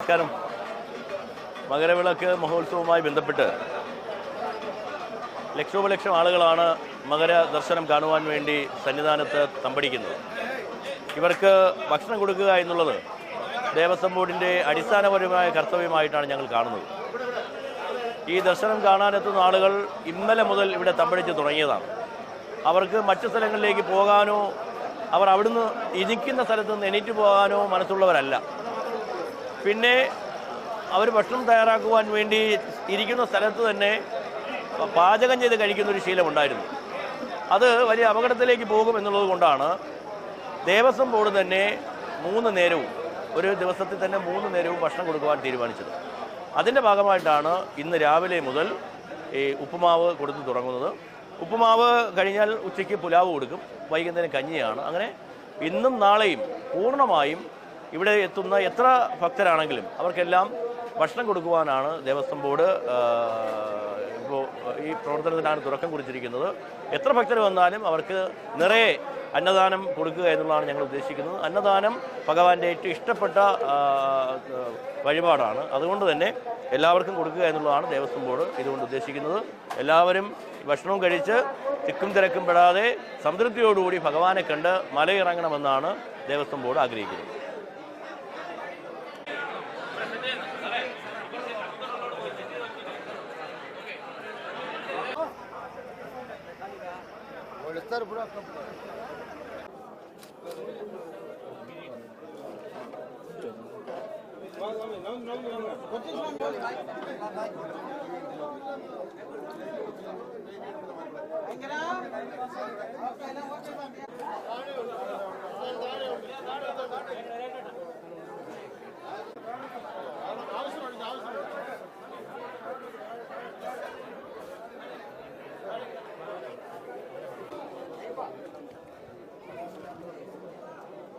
നമസ്കാരം. മകരവിളക്ക് മഹോത്സവവുമായി ബന്ധപ്പെട്ട് ലക്ഷോപലക്ഷം ആളുകളാണ് മകര ദർശനം കാണുവാൻ വേണ്ടി സന്നിധാനത്ത് തമ്പടിക്കുന്നത്. ഇവർക്ക് ഭക്ഷണം കൊടുക്കുക എന്നുള്ളത് ദേവസ്വം ബോർഡിന്റെ അടിസ്ഥാനപരമായ കർത്തവ്യമായിട്ടാണ് ഞങ്ങൾ കാണുന്നത്. ഈ ദർശനം കാണാനെത്തുന്ന ആളുകൾ ഇന്നലെ മുതൽ ഇവിടെ തമ്പടിച്ച് തുടങ്ങിയതാണ്. അവർക്ക് മറ്റു സ്ഥലങ്ങളിലേക്ക് പോകാനോ അവർ അവിടുന്ന് ഇരിക്കുന്ന സ്ഥലത്ത് നിന്ന് എണീറ്റ് പോകാനോ മനസ്സുള്ളവരല്ല. പിന്നെ അവർ ഭക്ഷണം തയ്യാറാക്കുവാൻ വേണ്ടി ഇരിക്കുന്ന സ്ഥലത്ത് തന്നെ പാചകം ചെയ്ത് കഴിക്കുന്ന ഒരു ശീലമുണ്ടായിരുന്നു അത് വലിയ അപകടത്തിലേക്ക് പോകും എന്നുള്ളത് കൊണ്ടാണ് ദേവസ്വം ബോർഡ് തന്നെ മൂന്ന് നേരവും ഒരു ദിവസത്തിൽ തന്നെ മൂന്ന് നേരവും ഭക്ഷണം കൊടുക്കുവാൻ തീരുമാനിച്ചത്. അതിന്റെ ഭാഗമായിട്ടാണ് ഇന്ന് രാവിലെ മുതൽ ഈ ഉപ്പുമാവ് കൊടുത്ത് തുടങ്ങുന്നത്. ഉപ്പുമാവ് കഴിഞ്ഞാൽ ഉച്ചയ്ക്ക് പുലാവ് കൊടുക്കും വൈകുന്നേരം കഞ്ഞിയാണ്. അങ്ങനെ ഇന്നും നാളെയും പൂർണമായും ഇവിടെ എത്തുന്ന എത്ര ഭക്തരാണെങ്കിലും അവർക്കെല്ലാം ഭക്ഷണം കൊടുക്കുവാനാണ് ദേവസ്വം ബോർഡ് ഇപ്പോൾ ഈ പ്രവർത്തനത്തിനാണ് തുടക്കം കുറിച്ചിരിക്കുന്നത്. എത്ര ഭക്തർ വന്നാലും അവർക്ക് നിറയെ അന്നദാനം കൊടുക്കുക എന്നുള്ളതാണ് ഞങ്ങൾ ഉദ്ദേശിക്കുന്നത്. അന്നദാനം ഭഗവാന്റെ ഏറ്റവും ഇഷ്ടപ്പെട്ട വഴിപാടാണ്. അതുകൊണ്ട് തന്നെ എല്ലാവർക്കും കൊടുക്കുക എന്നുള്ളതാണ് ദേവസ്വം ബോർഡ് ഇതുകൊണ്ട് ഉദ്ദേശിക്കുന്നത്. എല്ലാവരും ഭക്ഷണവും കഴിച്ച് തിക്കും തിരക്കും പെടാതെ സംതൃപ്തിയോടുകൂടി ഭഗവാനെ കണ്ട് മലയിറങ്ങണമെന്നാണ് ദേവസ്വം ബോർഡ് ആഗ്രഹിക്കുന്നത്. Atları bırakın.